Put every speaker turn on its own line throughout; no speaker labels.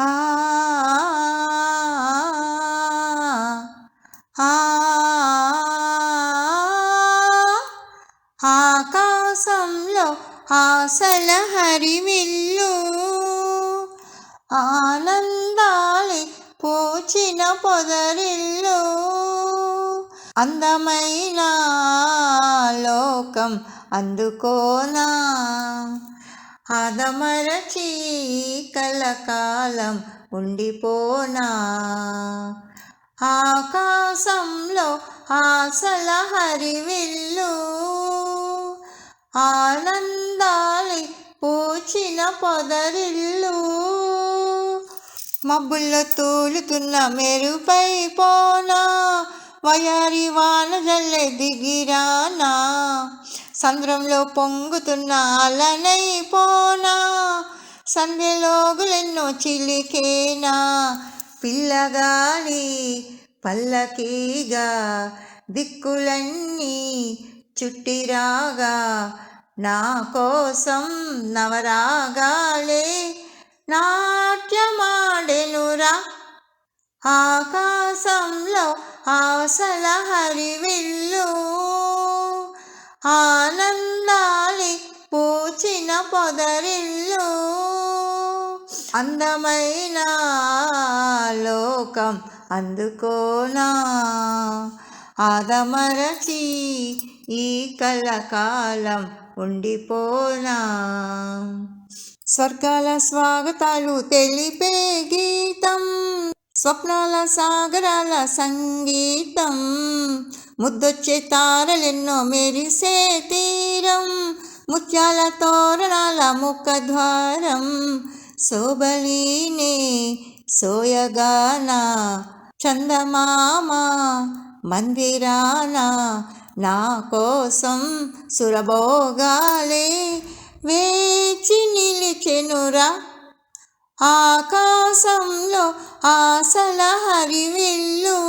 ఆ ఆకాశంలో ఆశల హరివిల్లు ఆనందాలి పూచిన పొదరిల్లు. అందమైన లోకం అందుకోనా? హదమరచి కలకాలం ఉండిపోనా? ఆకాశంలో ఆశల హరివిల్లు ఆనందాలి పూచిన పొదరిల్లు మబ్బుల్లో తూలుతున్న మెరుపై పోనా? వయారి వాన జల్లె దిగిరానా? సంద్రంలో పొంగుతున్న అలనైపోనా సంధ్యలోగులెన్నో చిలికేనా పిల్లగాలి పల్లకీగా దిక్కులన్నీ చుట్టిరాగా నా కోసం నవరాగాలే నాట్యమాడెనురా. ఆకాశంలో ఆసల హరివిల్లు ఆనందాలి పూచిన పొదరిల్లు. అందమైన లోకం అందుకోనా? ఆదమరచి ఈ కలకాలం ఉండిపోనా? స్వర్గాల స్వాగతాలు తెలిపే గీతం స్వప్నాల సాగరాల సంగీతం ముద్దొచ్చే తారలెన్నో మెరిసే తీరం ముత్యాల తోరణాల ముఖద్వారం శోభలీనే సోయగానా చందమామ మందిరాన నా కోసం సురభోగాలే వేచి నిలిచెనురా ఆకాశంలో ఆశల హరివిల్లు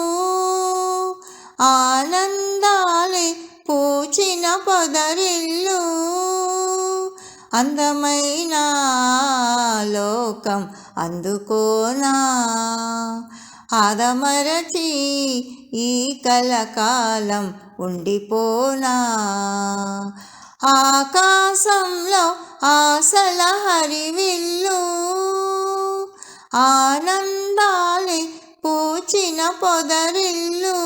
ఆనందాలే పూచిన పొదరిల్లు. అందమైన లోకం అందుకోనా? ఆదమరచి ఈ కలకాలం ఉండిపోనా? ఆకాశంలో ఆశల హరివిల్లు ఆనందాలే పూచిన పొదరిల్లు